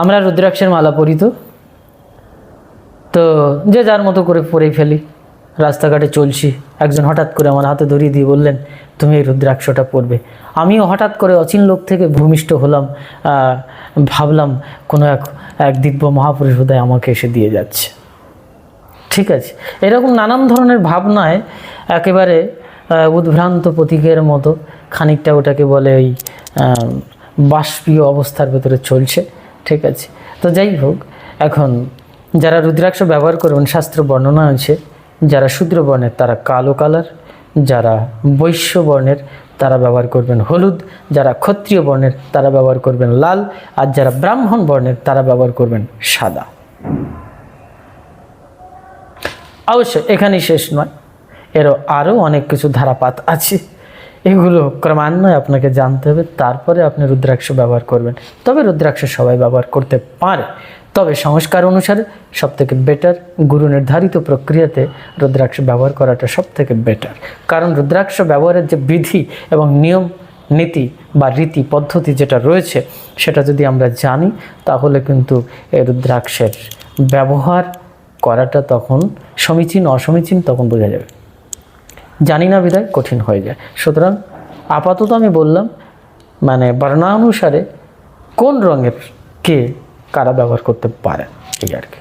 আমরা রুদ্রাক্ষের মালা পরি তো। তো যে যার মতো করে পরেই ফেলি। রাস্তাঘাটে চলছি। একজন হঠাৎ করে আমার হাতে ধরিয়ে দিয়ে বললেন, তুমি এই রুদ্রাক্ষটা পরবে। আমিও হঠাৎ করে অচিন লোক থেকে ভূমিষ্ঠ হলাম ভাবলাম কোনো এক এক দিব্য মহাপুরুষ বোধহয় আমাকে এসে দিয়ে যাচ্ছে। ঠিক আছে। এরকম নানান ধরনের ভাবনায় একেবারে উদ্ভ্রান্ত প্রতীকের মতো খানিকটা ওটাকে বলে ওই বাষ্পীয় অবস্থার ভেতরে চলছে। ঠিক আছে। তো যাই হোক, এখন যারা রুদ্রাক্ষ ব্যবহার করবেন শাস্ত্র বর্ণনা আছে, যারা শূদ্র বর্ণের তারা কালো কালার, যারা বৈশ্য বর্ণের তারা ব্যবহার করবেন হলুদ, যারা ক্ষত্রিয় বর্ণের তারা ব্যবহার করবেন লাল, আর যারা ব্রাহ্মণ বর্ণের তারা ব্যবহার করবেন সাদা। অবশ্যই এখানেই শেষ নয়, এরও আরও অনেক কিছু ধারাপাত আছে। এগুলো ক্রমান্বয়ে আপনাকে জানতে হবে, তারপরে আপনি রুদ্রাক্ষ ব্যবহার করবেন। তবে রুদ্রাক্ষ সবাই ব্যবহার করতে পারে। তবে সংস্কার অনুসারে সব থেকে বেটার গুরু নির্ধারিত প্রক্রিয়াতে রুদ্রাক্ষ ব্যবহার করাটা সব থেকে বেটার কারণ রুদ্রাক্ষ ব্যবহারের যে বিধি এবং নিয়ম, নীতি বা রীতি, পদ্ধতি যেটা রয়েছে, সেটা যদি আমরা জানি, তাহলে কিন্তু এই রুদ্রাক্ষের ব্যবহার করাটা তখন সমীচীন, অসমীচীন তখন বোঝা যাবে। জানি না বিদায় কঠিন হয়ে যায়। সুতরাং আপাতত আমি বললাম মানে বর্ণানুসারে কোন রঙের কে কারা ব্যবহার করতে পারে এই আর কি।